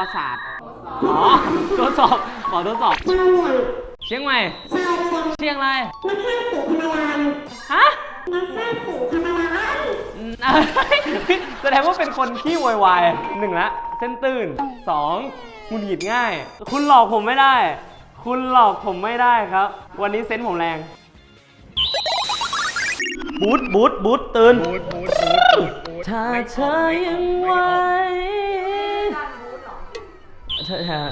ประสาทอ๋อทดสอบขอทดสอบเชียงใหม่เชียงรายฮะอืมแสดงว่าเป็นคนขี้โวยวายหนึ่งละ เส้นตื่นสองหงุดหงิดง่าย คุณหลอกผมไม่ได้ คุณหลอกผมไม่ได้ครับ วันนี้เซนส์ผมแรง บูทบูทบูทตื่น บูดบูดบูดบูดบูดถ้าไม่เธอออกยังไม่ไหว ออก เธอฮะ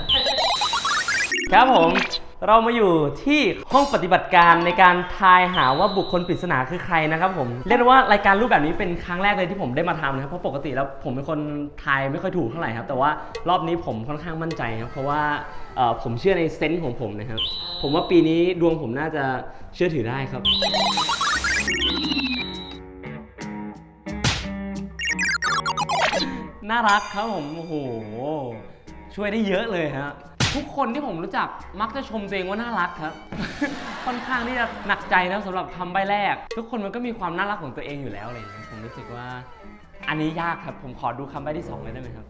ครับผม เรามาอยู่ที่ห้องปฏิบัติการในการทายหาว่าบุคคลปริศนาคือใครนะครับผม เรียกได้ว่ารายการรูปแบบนี้เป็นครั้งแรกเลยที่ผมได้มาทำนะครับ เพราะปกติแล้วผมเป็นคนทายไม่ค่อยถูกเท่าไหร่ครับ แต่ว่ารอบนี้ผมค่อนข้างมั่นใจครับ เพราะว่าเอ่อผมเชื่อในเซนส์ของผมนะครับ ผมว่าปีนี้ดวงผมน่าจะเชื่อถือได้ครับ น่ารักครับผม โอ้โห ช่วยได้เยอะเลยฮะทุกคนที่ผมรู้จักมักจะชมตัวเองว่าน่ารักครับ ค่อนข้างที่จะหนักใจนะสำหรับคำใบแรก ทุกคนมันก็มีความน่ารักของตัวเองอยู่แล้วอะไรอย่างเงี้ยผมรู้สึกว่า อันนี้ยากครับ ผมขอดูคำใบที่สองเลยได้ไหมครับ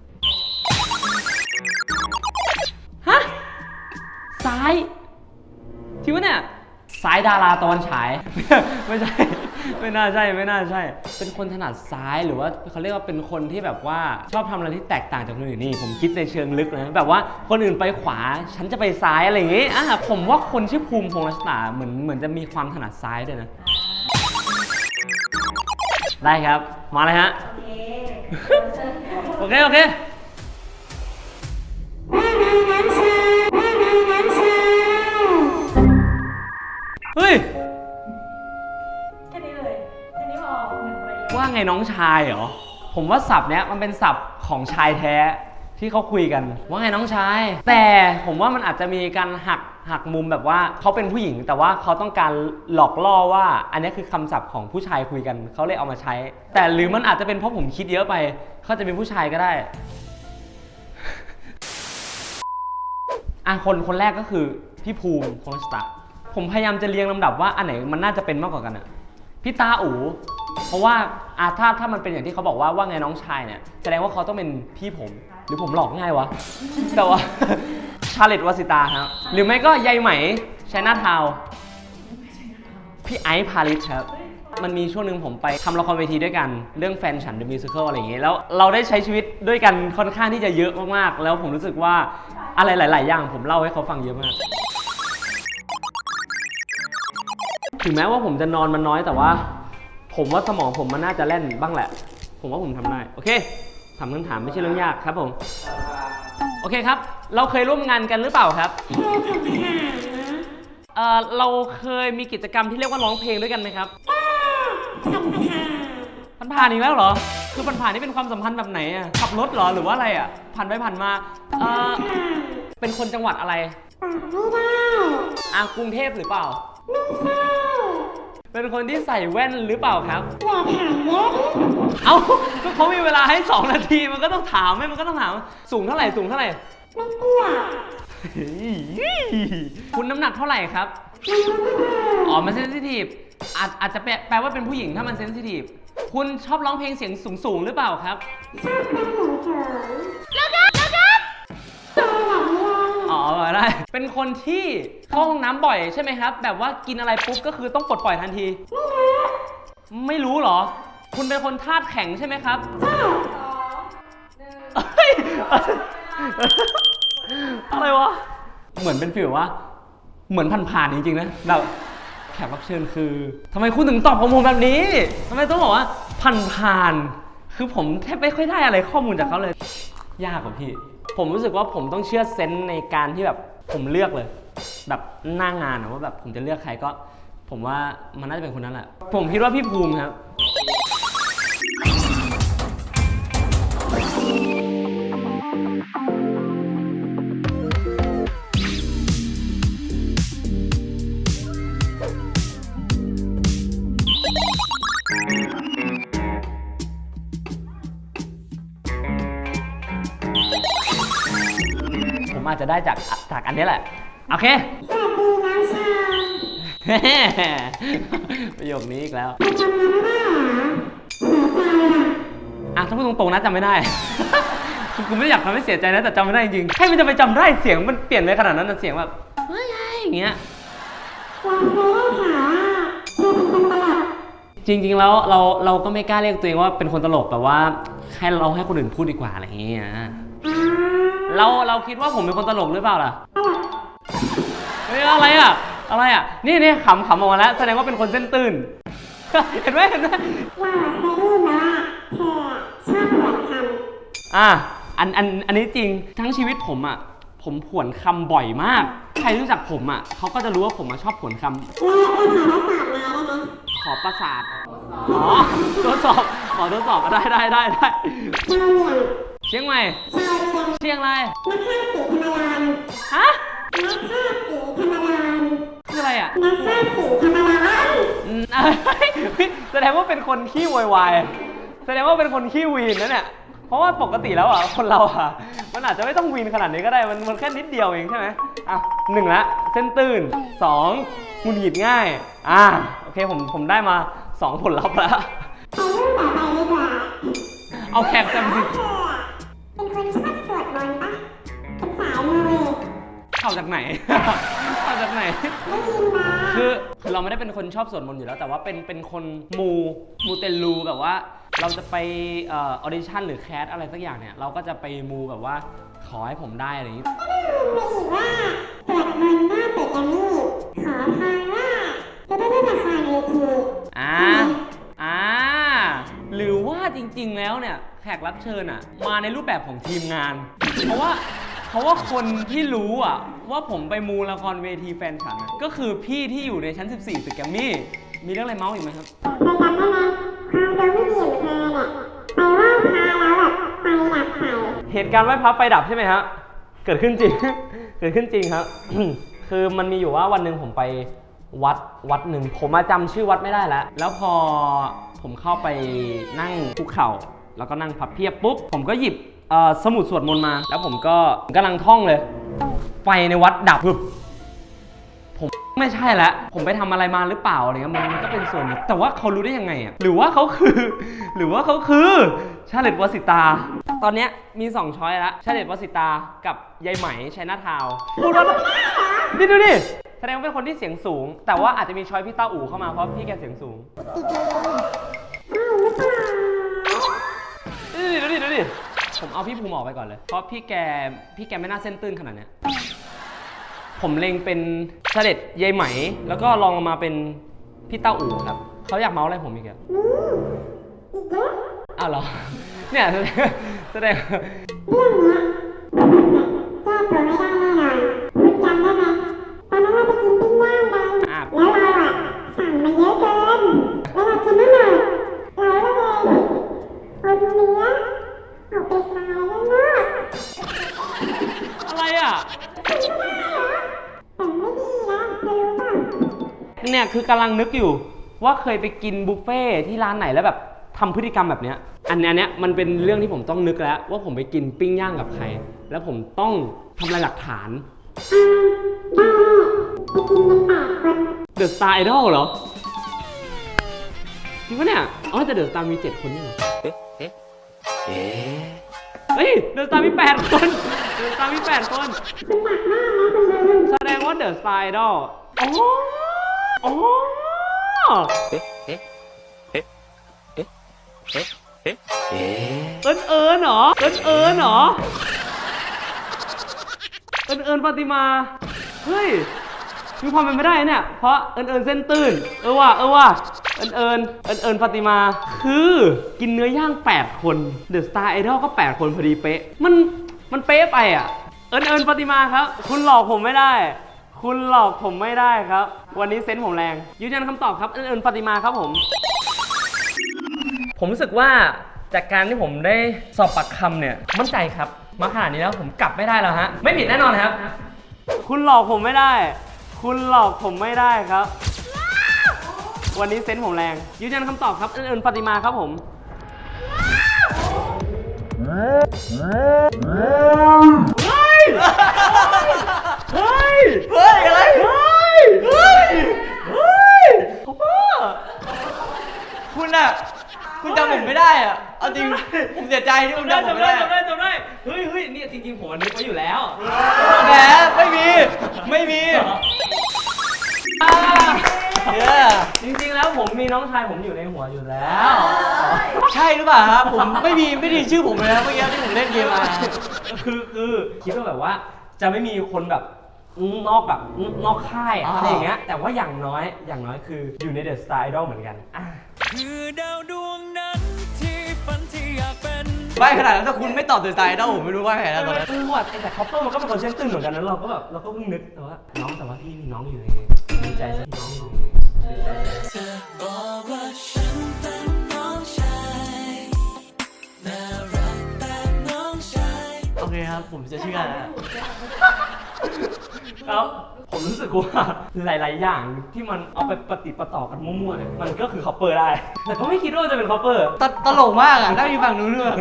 ฮะซ้ายที่ว่าเนี่ย สายดาราตะวันฉาย ไม่ใช่ ไม่น่าใช่ไม่น่าใช่ เป็นคนถนัดซ้ายหรือว่าเขาเรียกว่าเป็นคนที่แบบว่าชอบทำอะไรที่แตกต่างจากคนอื่นนี่ผมคิดในเชิงลึกนะแบบว่าคนอื่นไปขวา ฉันจะไปซ้ายอะไรอย่างงี้อะผมว่าคนชื่อภูมิพงษ์รัชตาเหมือนเหมือนจะมีความถนัดซ้ายด้วยนะ ได้ครับ มาเลยฮะ โอเค โอเค งน้องชายเหรอ ผมว่าศัพท์เนี้ยมันเป็นศัพท์ของชายแท้ที่เขาคุยกัน ว่าไงน้องชาย แต่ผมว่ามันอาจจะมีการหักหักมุมแบบว่าเขาเป็นผู้หญิง แต่ว่าเขาต้องการหลอกล่อว่า อันนี้คือคำศัพท์ของผู้ชายคุยกันเขาเลยเอามาใช้ แต่หรือมันอาจจะเป็นเพราะผมคิดเยอะไปเขาจะเป็นผู้ชายก็ได้อะคนคนแรกก็คือพี่ภูมิพงสตาผมพยายามจะเรียงลำดับว่าอันไหนมันน่าจะเป็นมากกว่ากันอะพี่ตาอู เพราะว่าอะถ้าถ้ามันเป็นอย่างที่เขาบอกว่าว่าไงน้องชายเนี่ยแสดงว่าเขาต้องเป็นพี่ผม หรือผมหลอกง่ายวะ แต่ว่า ชาเลตวาสิตาครับหรือไม่ก็ยายไหมชยนาทาวพี่ไอซ์พาริสครับมันมีช่วงหนึ่งผมไปทำละครเวทีด้วยกัน เรื่องแฟนฉัน The Musical อะไรอย่างเงี้ยแล้วเราได้ใช้ชีวิตด้วยกันค่อนข้างที่จะเยอะมากๆ แล้วผมรู้สึกว่าอะไรหลาย ๆ อย่างผมเล่าให้เขาฟังเยอะมาก ถึงแม้ว่าผมจะนอนมันน้อยแต่ว่า ผมว่าสมองผมมันน่าจะเล่นบ้างแหละ ผมว่าผมทำได้โอเคถามคำถามไม่ใช่เรื่องยากครับผม โอเคครับ เราเคยร่วมงานกันหรือเปล่าครับเออเราเคยมีกิจกรรมที่เรียกว่าร้องเพลงด้วยกันไหมครับผ่านผ่านๆอีกแล้วเหรอ คือผ่านผ่านๆนี่เป็นความสัมพันธ์แบบไหนอะขับรถเหรอหรือว่าอะไรอะผ่านไปผ่านมาเออเป็นคนจังหวัดอะไรอ่ากรุงเทพหรือเปล่า เป็นคนที่ใส่แว่นหรือเปล่าครับเอ้าก็เขามีเวลาให้ 2 นาทีมันก็ต้องถามไหมมันก็ต้องถาม สูงเท่าไหร่สูงเท่าไหร่เฮ้ยคุณน้ำหนักเท่าไหร่ครับ อ๋อ มันเซนซิทีฟอาจอาจจะแปลแปลว่าเป็นผู้หญิงถ้ามันเซนซิทีฟคุณชอบร้องเพลงเสียงสูงสูงๆหรือเปล่าครับอ๋ อได้ เป็นคนที่เข้าห้องน้ำบ่อยใช่ไหมครับ แบบว่ากินอะไรปุ๊บก็คือต้องปลดปล่อยทันที ไม่รู้เหรอ คุณเป็นคนธาตุแข็งใช่ไหมครับเฮ้ยอะไรวะ เหมือนเป็นฟีลว่า เหมือนผ่านๆจริงๆนะแบบแขกรับเชิญคือทำไมคุณถึงตอบของผมแบบนี้ทำไมต้องบอกว่าผ่านๆคือผมแทบไม่ค่อยได้อะไรข้อมูลจากเขาเลย ยากกว่าพี่ ผมรู้สึกว่าผมต้องเชื่อเซนส์ในการที่แบบผมเลือกเลย แบบหน้างานอะว่าแบบผมจะเลือกใครก็ ผมว่ามันน่าจะเป็นคนนั้นแหละ ผมคิดว่าพี่ภูมิครับผม จจะได้จากจากอันนี้แหละ โอเคประโยคนี้อีกแล้วอะถ้าพูดตรงๆนะจำไม่ได้ คือกูไม่ได้อยากทำให้เสียใจนะแต่จำไม่ได้จริงๆให้มันจะไปจำได้เสียงมันเปลี่ยนเลยขนาดนั้นนะเสียงแบบเฮ้ยอย่างเงี้ยจริงๆแล้วเราเราก็ไม่กล้าเรียกตัวเองว่าเป็นคนตลกแต่ว่าให้เราให้คนอื่นพูดดีกว่าอะไรอย่างเงี้ย เราเราคิดว่าผมเป็นคนตลกหรือเปล่าล่ะเฮ้ยอะไรอะ อะไรอะ นี่นี่ขำขำออกมาแล้ว แสดงว่าเป็นคนเส้นตื่น เห็นไหมเห็นไหมว่าเคยได้ยินมาว่าเธอชอบหวนคำอะอันอันอันนี้จริงทั้งชีวิตผมอะผมผวนคำบ่อยมาก ใครรู้จักผมอะเขาก็จะรู้ว่าผมอะชอบผวนคำแล้วเราขอทดสอบมาได้ไหมขอประสาทอ๋อทดสอบขอทดสอบก็ได้ได้ได้ได้ชาวเหนียงเชียงใหม่ชาว เรียงเชียงรายนักฆ่าสีธรรมดานฮะนักฆ่าสีธรรมดานคืออะไรอะนักฆ่าสีธรรมดานอืมเฮ้ยแสดงว่าเป็นคนขี้โวยวายแสดงว่าเป็นคนขี้วีนนะเนี่ยเพราะว่าปกติแล้วอะคนเราอะมันอาจจะไม่ต้องวีนขนาดนี้ก็ได้มันมันแค่นิดเดียวเองใช่ไหมอะหนึ่งละเส้นตื่นสองหงุดหงิดง่ายอะโอเคผมผมได้มาสองผลลัพธ์แล้วไปเรื่องต่อไปดีกว่าเอาแขกจำ ข้าจากไหนเข้าจากไหนได้ยินมา คือคือเราไม่ได้เป็นคนชอบสวดมนต์อยู่แล้ว แต่ว่าเป็นเป็นคนมูมูเตลูแบบว่า เราจะไปเออดิชั่นหรือแคสอะไรสักอย่างเนี่ย เราก็จะไปมูแบบว่าขอให้ผมได้อะไรอย่างนี้ได้ยินมาอีกว่าสวดมนต์หน้าตึกแกรมมี่ขอพรว่าจะได้เล่นละครเวทีอ่า อ่า หรือว่าจริงๆแล้วเนี่ยแขกรับเชิญอะ มาในรูปแบบของทีมงาน เพราะว่า เพราะว่าคนที่รู้อะ ว่าผมไปมูละครเวทีแฟนฉันอะก็คือพี่ที่อยู่ในชั้น 14ตึกแกรมมี่ มีเรื่องอะไรเมาส์อีกไหมครับเคยจำได้ไหมความรู้ไม่ดีของเธอเนี่ยไปไหว้พระแล้วแบบไปดับไฟเหตุการณ์ไหว้พระไฟดับใช่ไหมฮะ เกิดขึ้นจริง เกิดขึ้นจริงครับ คือมันมีอยู่ว่าวันหนึ่งผมไปวัดวัดหนึ่ง ผมมาจำชื่อวัดไม่ได้แล้ว แล้วพอผมเข้าไปนั่งคุกเข่า แล้วก็นั่งพับเพียบปุ๊บ ผมก็หยิบ เอ่อสมุดสวดมนต์มา แล้วผมก็กำลังท่องเลย ไฟในวัดดับปึ๊บผม ไม่ใช่แล้วผมไปทำอะไรมาหรือเปล่าอะไรเงี้ยมันมันก็เป็นส่วนหนึ่งแต่ว่าเขารู้ได้ยังไงอะหรือว่าเขาคือ หรือว่าเขาคือชาเลตวสิตา ตอนเนี้ยมีสองช้อยแล้วชาเลตวสิตากับยายไหมชัยนาทาวน์พูดว่านี่ดูดิแสดงว่าเป็นคนที่เสียงสูง แต่ว่าอาจจะมีช้อยพี่ต้าอู่เข้ามาเพราะพี่แกเสียงสูง ดูดิดูดิดูดิ ผมเอาพี่ภูมิออกไปก่อนเลย เพราะพี่แกพี่แกไม่น่าเส้นตื้นขนาดเนี้ยผมเล็งเป็นเสด็จยายไหม แล้วก็ลองลงมาเป็นพี่เต้าอู่ครับเขาอยากเมาส์อะไรผมอีกอะอีกแล้วอ้าวเหรอ เนี่ยแสดงแสดงเรื่องเนี้ย เธอรู้ป่ะเนี่ยคือกำลังนึกอยู่ว่าเคยไปกินบุฟเฟ่ที่ร้านไหนแล้วแบบทำพฤติกรรมแบบเนี้ยอันเนี้ยเนี้ยมันเป็นเรื่องที่ผมต้องนึกแล้ว ว่าผมไปกินปิ้งย่างกับใคร แล้วผมต้องทำลายหลักฐานอ่าได้ไปกินกันแปดคน The Star Idol เหรอจริงปะเนี่ย อ๋อแต่ The Star มี7คนนี่เหรอ เเฮ้ยเดอะสตาร์มีแปดคนเดอะสตาร์มีแปดคน จังมากเนาแสดงว่าเดอะสาร์ไอดอลโอ้โอ้เอ๊ะเอ๊ะเอ๊ะเอ๊ะเอ๊ะเอ๊ะเอ๊ะเอิญเอิญเหรอ เอิญเอิญเหรอ เอิญเอิญปฏิมา เฮ้ยมีความเป็นไปได้เนี่ย เพราะเอิญเอิญเส้นตื้น เออว่ะเออว่ะ เอิญเอิญเอิญเอิญปฏิมา คือกินเนื้อย่าง 8 คน The Star Idol ก็ 8 คนพอดีเป๊ะ มันมันเป๊ะไปอะ เอิญเอิญปฏิมาครับ คุณหลอกผมไม่ได้ คุณหลอกผมไม่ได้ครับ วันนี้เซนส์ผมแรงยืนยันคำตอบครับ เอิญเอิญปฏิมาครับผม ผมรู้สึกว่าจากการที่ผมได้สอบปากคำเนี่ยมั่นใจครับมาขนาดนี้แล้วผมกลับไม่ได้แล้วฮะไม่ผิดแน่นอนครับ คุณหลอกผมไม่ได้ คุณหลอกผมไม่ได้ครับ วันนี้เซนส์ผมแรง ยืนยันคำตอบครับเอิญเอิญปฏิมาครับผมเฮ้ยเฮ้ยเฮ้ยอะไรเฮ้ยเฮ้ยเฮ้ยพ่อคุณอะคุณจำผมไม่ได้อะเอาจริงผมเสียใจที่คุณจำได้จำผมจำไม่ได้ได้จำได้จำได้เฮ้ยเฮ้ยนี่จริงๆผมอันนึกไว้อยู่แล้วแหมไม่มี ไม่มีอ่า เนี่ยจริงๆแล้วผมมีน้องชายผมอยู่ในหัวอยู่แล้ว ใช่หรือเปล่าครับผมไม่มีไม่ได้ชื่อผมเลยนะเมื่อกี้ที่ผมเล่นเกมมาคือคือคิดว่าแบบว่า จะไม่มีคนแบบนอกแบบนอกค่ายอะอ๋อออะไรอย่างเงี้ยแต่ว่าอย่างน้อยอย่างน้อยคืออยู่ในเดอะสไตล์ดอลเหมือนกันอะคือดาวดวงนั้นที่ฝันที่อยากเป็นไม่ขนาดนั้นถ้าคุณไม่ตอบเดอะสไตล์เด้าผมไม่รู้ว่าใครแล้วตอนนั้นเออว่ะแต่คอปเปอร์มันก็เป็นคนเช่นตื่นเหมือนกันนะเราก็แบบเราก็เพิ่งนึกแต่ว่าน้องแต่ว่าพี่มีน้องอยู่ในในใจซะน้อง จะเชื่อนะครับผมรู้สึกว่าหลาย ๆ อย่างที่มันเอาไปปฏิดประต่อกันมั่วๆเนี่ยมันก็คือคอปเปอร์ได้ แต่ก็ไม่คิดว่าจะเป็นคอปเปอร์ ตตลกมากอะได้มีฝั่งนู้นด้วย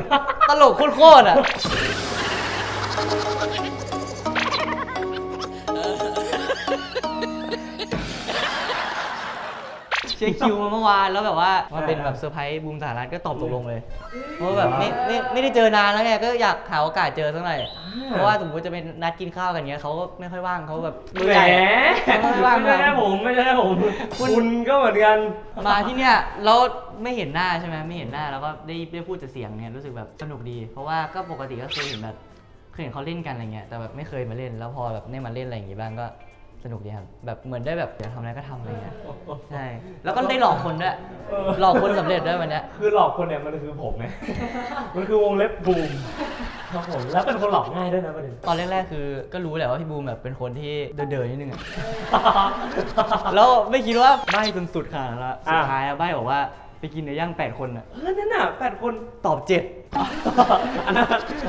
ตลกโคตรๆอะ เช็คคิวมาเมื่อวานแล้วแบบว่ามันเป็นแบบเซอร์ไพรส์บูมสหรัฐก็ตอบตกลงเลย เพราะว่าแบบไม่ไม่ไม่ได้เจอนานแล้วไงก็อยากหาโอกาสเจอสักหน่อย เพราะว่าสมมติจะเป็นนัดกินข้าวกันเงี้ยเขาก็ไม่ค่อยว่างเขาแบบมือแหมใหญ่เขาไม่ว่างไม่ใช่ผมไม่ใช่ผม คุณก็เหมือนกันมาที่เนี่ยแล้วไม่เห็นหน้าใช่ไหมไม่เห็นหน้าแล้วก็ได้ได้พูดแต่เสียงเนี่ยรู้สึกแบบสนุกดี เพราะว่าก็ปกติก็เคยเห็นแบบเคยเห็นเขาเล่นกันอะไรเงี้ยแต่แบบไม่เคยมาเล่น แล้วพอแบบได้มาเล่นอะไรอย่างงี้บ้างก็ สนุกดีครับแบบเหมือนได้แบบอยากทำอะไรก็ทำอะไรเงี้ยใช่แล้วก็ได้หลอกคนด้วยเออ หลอกคนสำเร็จด้วยวันเนี้ยคือหลอกคนเนี่ยมันคือผมไง มันคือวงเล็บบูมครับผม แล้วเป็นคนหลอกง่ายด้วยนะประเด็น ตอนแรกๆคือก็รู้แหละว่าพี่บูมแบบเป็นคนที่เดินๆนิดนึงอะแล้วไม่คิดว่าใบ้จนสุดขนาดนั้นละสุดอะ ท้ายอะใบ้บอกว่าไปกินเนื้อย่างแปดคนอะเออนั่นน่ะแปดคน ตอบเจ็ด อันนั้น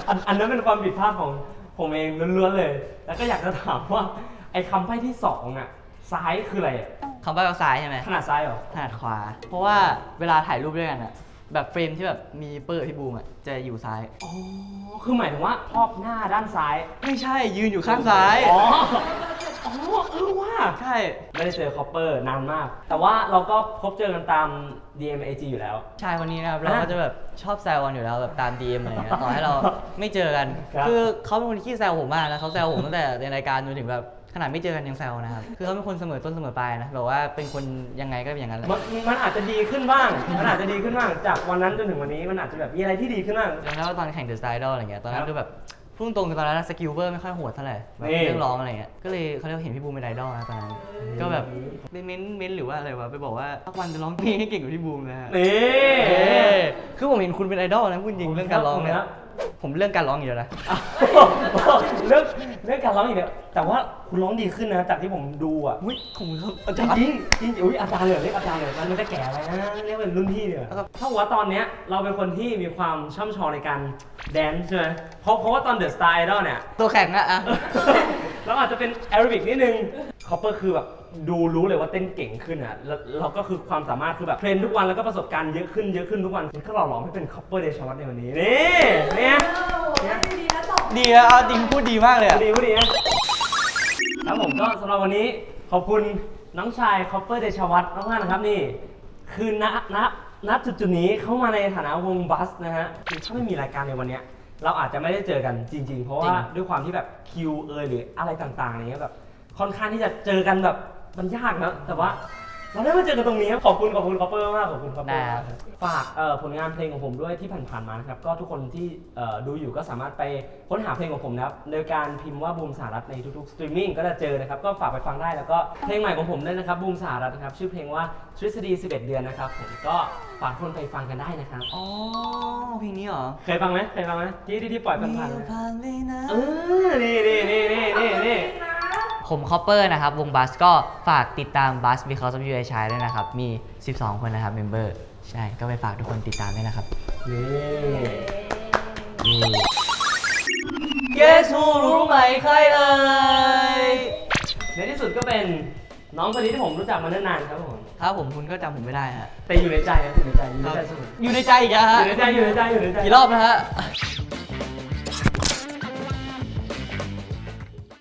อันอันนั้นเป็นความผิดพลาดของผมเองล้วนๆเลย แล้วก็อยากจะถามว่าไอ้ คำใบ้ที่สองอะ ซ้ายคืออะไรอะคำใบ้เอาซ้ายใช่ไหมขนาดซ้ายเหรอ ถนัดขวา เพราะว่าเวลาถ่ายรูปด้วยกันอะแบบเฟรมที่แบบมีเปิดพี่บูมอะจะอยู่ซ้าย อ๋อ คือหมายถึงว่าครอบหน้าด้านซ้าย ไม่ใช่ยืนอยู่ข้างซ้าย อ๋อ อ๋อ เออว่า ใช่ ไม่ได้เจอคอปเปอร์นานมาก แต่ว่าเราก็พบเจอกันตาม DMAG อยู่แล้วชายคนนี้นะครับเราอะก็จะแบบชอบแซวกันอยู่แล้วแบบตามดีเอ็มอะไรเงี้ยต่อให้เราไม่เจอกัน ครับ คือเขาเป็นคนที่ขี้แซวผมมากนะเขาแซวผมตั้งแต่ในรายการจนถึงแบบ ขนาดไม่เจอกันยังแซวนะครับ คือเขาเป็นคนเสมอต้นเสมอปลายนะแบบว่าเป็นคนยังไงก็เป็นอย่างนั้นแหละมันมันอาจจะดีขึ้นบ้าง มันอาจจะดีขึ้นบ้าง จากวันนั้นจนถึงวันนี้ มันอาจจะแบบมีอะไรที่ดีขึ้นบ้างจำได้ว่าตอนแข่งเดอะสไตล์ดอลอะไรเงี้ย ตอนนั้ครันบคือแบบพูดตรงๆคือตอนนั้นสกิลเวอร์ไม่ค่อยโหดเท่าไหร่แบบนี่เรื่องร้องอะไรเงี้ย ก็เลยเขาเรียกว่าเห็นพี่บูมเป็นไอดอลนะตอนนั้น ก็แบบไปเม้นเม้นหรือว่าอะไรวะ ไปบอกว่าสักวันจะร้องเพลงให้เก่งกว่าพี่บูมนะฮะนี่เอ้ยคือผมเห็นคุณเป็นไอดอลนะพูดจริงเรื่องการร้องเนี่ยครับผมเรื่องการร้องอยู่แล้วนะอ้าว เรื่องเรื่องการร้องอีกเนี่ยแต่ว่าคุณร้องดีขึ้นนะจากที่ผมดูอะอุ้ยขอบคุณครับอาจจารย์ริงๆจริงๆอุ้ยอาจารย์เลยเรียกอาจารย์เลยมันจะแก่ไปนะเรียกเป็นรุ่นพี่เนี่ยครับถ้าว่าตอนเนี้ยเราเป็นคนที่มีความช่ำชองในการแดนซ์ใช่ไหมเพราะเพราะว่าตอนเดอะสไตล์ดอเนี่ย ตัวแข่งอะอะเราอาจจะเป็นแอโรบิกนิดนึงคอปเปอร์คือแบบดูรู้เลยว่าเต้นเก่งขึ้นอะแล้วเราก็คือความสามารถคือแบบเทรนทุกวันแล้วก็ประสบการณ์เยอะขึ้นเยอะขึ้นทุกวันมันก็หล่อหลอมให้เป็นคอปเปอร์เดชวัตในวันนี้นี่เนี่ยดีนะ ตอบดีนะเอาจริงพูดดีมากเลยอะดีพูดดีนะครับผมก็สำหรับวันนี้ขอบคุณน้องชายคอปเปอร์เดชวัตมากๆนะครับนี่ คือณณณจุดจุดๆนี้เข้ามาในฐานะวงบัสนะฮะคือถ้าไม่มีรายการในวันเนี้ยเราอาจจะไม่ได้เจอกันจริง ๆ เพราะว่าด้วยความที่แบบคิวเอยหรืออะไรต่างๆอะไรเงี้ยแบบค่อนข้างที่จะเจอกันแบบมันยากนะแต่ว่า เราได้มาเจอกันตรงนี้ครับขอบคุณขอบคุณคอปเปอร์มากขอบคุณคอปเปอร์มากฝากเอ่อผลงานเพลงของผมด้วยที่ผ่านๆมานะครับก็ทุกคนที่เอ่อดูอยู่ก็สามารถไปค้นหาเพลงของผมนะครับโดยการพิมพ์ว่าบูมสหรัฐในทุกๆสตรีมมิ่งก็จะเจอนะครับก็ฝากไปฟังได้แล้วก็เพลงใหม่ของผมด้วยนะครับบูมสหรัฐนะครับชื่อเพลงว่าทฤษฎี 11 เดือนนะครับผมก็ฝากคนไปฟังกันได้นะครับ อ๋อเพลงนี้เหรอเคยฟังไหมเคยฟังไหมที่ที่ที่ปล่อยผ่านๆมีนะผ่านเลยนะ เออนี่นี่นี่นี่นี่นี่ ผมคอปเปอร์นะครับ วงบัสก็ฝากติดตามบัส because of you I shine ด้วยนะครับ มี 12 คนนะครับเมมเบอร์ใช่ก็ไปฝากทุกคนติดตามด้วยนะครับนี่เกสูรู้ไหมใครเอ่ยในที่สุดก็เป็นน้องคนนี้ที่ผมรู้จักมาเนิ่นนานครับผมครับผมคุณก็จำผมไม่ได้ฮะแต่อยู่ในใจครับอยู่ในใจอยู่ในใจเสมออยู่ในใจอีกฮะอยู่ในใจอยู่ในใจอยู่ในใจ กี่รอบนะฮะ